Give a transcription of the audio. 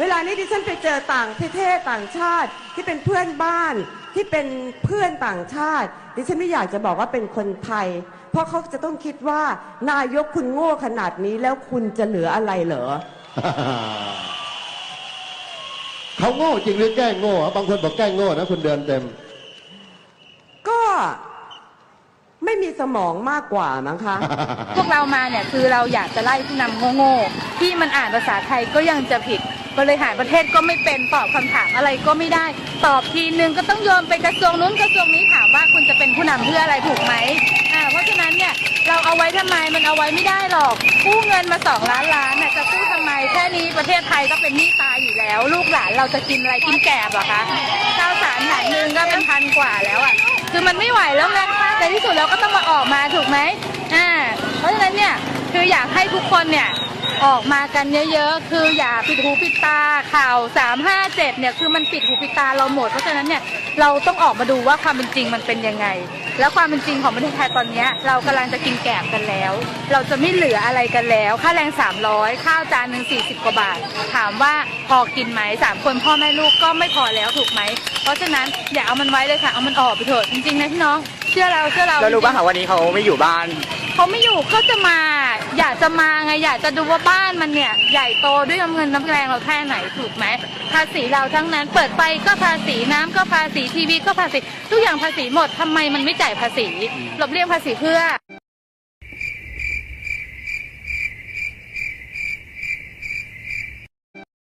เวลานี้ดิฉันไปเจอต่างประเทศต่างชาติที่เป็นเพื่อนบ้านที่เป็นเพื่อนต่างชาติ ดิฉันไม่อยากจะบอกว่าเป็นคนไทย เพราะเขาจะต้องคิดว่านายกคุณโง่ขนาดนี้แล้วคุณจะเหลืออะไรเหรอ เขาโง่จริงหรือแกล้งโง่บางคนบอกแกล้งโง่นะคุณเดือนเต็ม ก็ไม่มีสมองมากกว่ามั้งคะ พวกเรามาเนี่ยคือเราอยากจะไล่ผู้นำโง่ๆที่มันอ่านภาษาไทยก็ยังจะผิด บริหารประเทศก็ไม่เป็นตอบคำถามอะไรก็ไม่ได้ ตอบทีนึงก็ต้องโยนไปกระทรวงนู้นกระทรวงนี้ถามว่าคุณจะเป็นผู้นำเพื่ออะไรถูกไหมอ่าเพราะฉะนั้นเนี่ยเราเอาไว้ทำไมมันเอาไว้ไม่ได้หรอกกู้เงินมาสองล้านล้านน่ะจะกู้ทำไมแค่นี้ประเทศไทยก็เป็นหนี้ตายอยู่แล้ว ลูกหลานเราจะกินอะไรกินแกบหรอคะข้าวสารหนึงก็เป็นพันกว่าแล้วอะคือมันไม่ไหวแล้วไงแต่ที่สุดเราก็ต้องมาออกมาถูกไหมอ่าเพราะฉะนั้นเนี่ยคืออยากให้ทุกคนเนี่ย ออกมากันเยอะๆ คืออย่าปิดหูปิดตาข่าว 357 เนี่ยคือมันปิดหูปิดตาเราหมด เพราะฉะนั้นเนี่ยเราต้องออกมาดูว่าความเป็นจริงมันเป็นยังไง แล้วความเป็นจริงของประเทศไทยตอนเนี้ยเรากำลังจะกินแกบกันแล้ว เราจะไม่เหลืออะไรกันแล้ว ค่าแรง 300 ข้าวจานหนึ่ง40 กว่าบาท ถามว่าพอกินไหมสามคนพ่อแม่ลูกก็ไม่พอแล้วถูกไหม เพราะฉะนั้นอย่าเอามันไว้เลยค่ะเอามันออกไปเถอะจริงๆนะพี่น้องเชื่อเราเชื่อเราแล้วรู้จงๆป่ะคะวันนี้เขาไม่อยู่บ้าน เขาไม่อยู่ก็จะมา อยากจะมาไงอยากจะดูว่าบ้านมันเนี่ยใหญ่โตด้วยน้ำเงินน้ำแรงเราแค่ไหนถูกไหมภาษีเราทั้งนั้น เปิดไฟก็ภาษีน้ำก็ภาษีทีวีก็ภาษี ทุกอย่างภาษีหมดทำไมมันไม่จ่ายภาษีหลบเลี่ยงภาษีเพื่อ